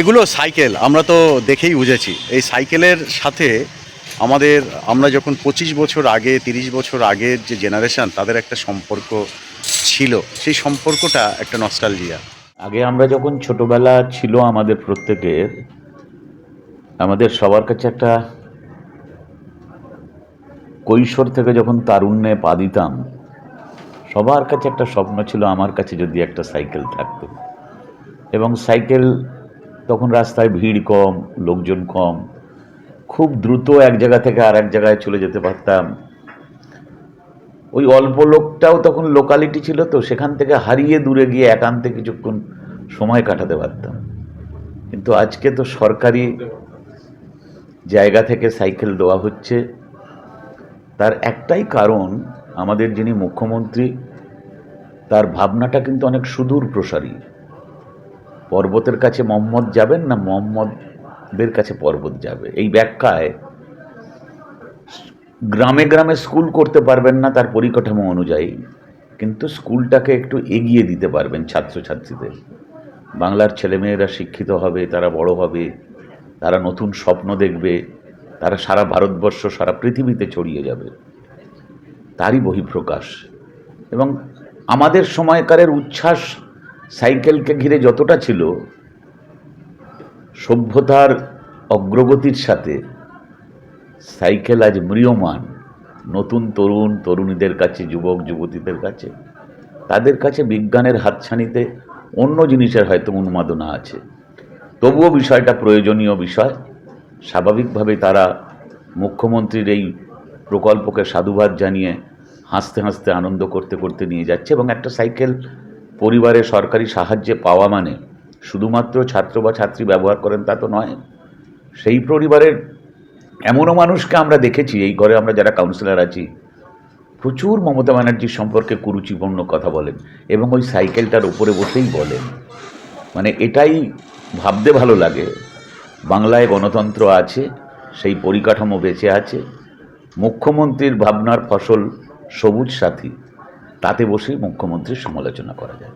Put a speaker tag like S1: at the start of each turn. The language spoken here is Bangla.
S1: এগুলো সাইকেল, আমরা তো দেখেই বুঝেছি। এই সাইকেলের সাথে আমাদের, আমরা যখন পঁচিশ বছর আগে, তিরিশ বছর আগের যে জেনারেশান তাদের একটা সম্পর্ক ছিল। সেই সম্পর্কটা একটা নস্টালজিয়া
S2: আগে আমরা যখন ছোটবেলা ছিল আমাদের প্রত্যেকের, আমাদের সবার কাছে একটা কৈশোর থেকে যখন তারুণ্যে পা দিতাম, সবার কাছে একটা স্বপ্ন ছিল আমার কাছে যদি একটা সাইকেল থাকতো। এবং সাইকেল তখন রাস্তায় ভিড় কম, লোকজন কম। খুব দ্রুত এক জায়গা থেকে আর এক জায়গায় চলে যেতে পারতাম। ওই অল্প লোকটাও তখন লোকালিটি ছিল তো, সেখান থেকে হারিয়ে দূরে গিয়ে একান্তে কিছুক্ষণ সময় কাটাতে পারতাম। কিন্তু আজকে তো সরকারি জায়গা থেকে সাইকেল দেওয়া হচ্ছে। তার একটাই কারণ, আমাদের যিনি মুখ্যমন্ত্রী, তার ভাবনাটা কিন্তু অনেক সুদূর প্রসারী পর্বতের কাছে মোহাম্মদ যাবেন না মোহাম্মদদের কাছে পর্বত যাবে? এই ব্যাখ্যায় গ্রামে গ্রামে স্কুল করতে পারবেন না তার পরিকাঠামো অনুযায়ী, কিন্তু স্কুলটাকে একটু এগিয়ে দিতে পারবেন ছাত্রছাত্রীদের। বাংলার ছেলেমেয়েরা শিক্ষিত হবে, তারা বড় হবে, তারা নতুন স্বপ্ন দেখবে, তারা সারা ভারতবর্ষ, সারা পৃথিবীতে ছড়িয়ে যাবে। তারই বহিঃপ্রকাশ। এবং আমাদের সময়কারের উচ্ছ্বাস সাইকেলকে ঘিরে যতটা ছিল, সভ্যতার অগ্রগতির সাথে সাইকেল আজ ম্রিয়মান, নতুন তরুণ, তরুণীদের কাছে, যুবক, যুবতীদের কাছে। তাদের কাছে বিজ্ঞানের হাতছানিতে অন্য জিনিসের হয়তো উন্মাদনা আছে। তবুও বিষয়টা প্রয়োজনীয় বিষয়। স্বাভাবিকভাবে তারা মুখ্যমন্ত্রীর এই প্রকল্পকে সাধুবাদ জানিয়ে হাসতে হাসতে আনন্দ করতে করতে নিয়ে যাচ্ছে এবং একটা সাইকেল পরিবারে সরকারি সাহায্যে পাওয়া মানে শুধুমাত্র ছাত্র বা ছাত্রী ব্যবহার করেন তা তো নয়। সেই পরিবারের এমনও মানুষকে আমরা দেখেছি, এই ঘরে আমরা যারা কাউন্সিলর আছি, প্রচুর মমতা ব্যানার্জির সম্পর্কে কুরুচিপূর্ণ কথা বলেন এবং ওই সাইকেলটার উপরে বসেই বলেন। মানে এটাই ভাবতে ভালো লাগে। বাংলায় গণতন্ত্র আছে, সেই পরিকাঠামো বেঁচে আছে। মুখ্যমন্ত্রীর ভাবনার ফসল সবুজ সাথী। তাতে বসে মুখ্যমন্ত্রীর সমালোচনা করা যায়।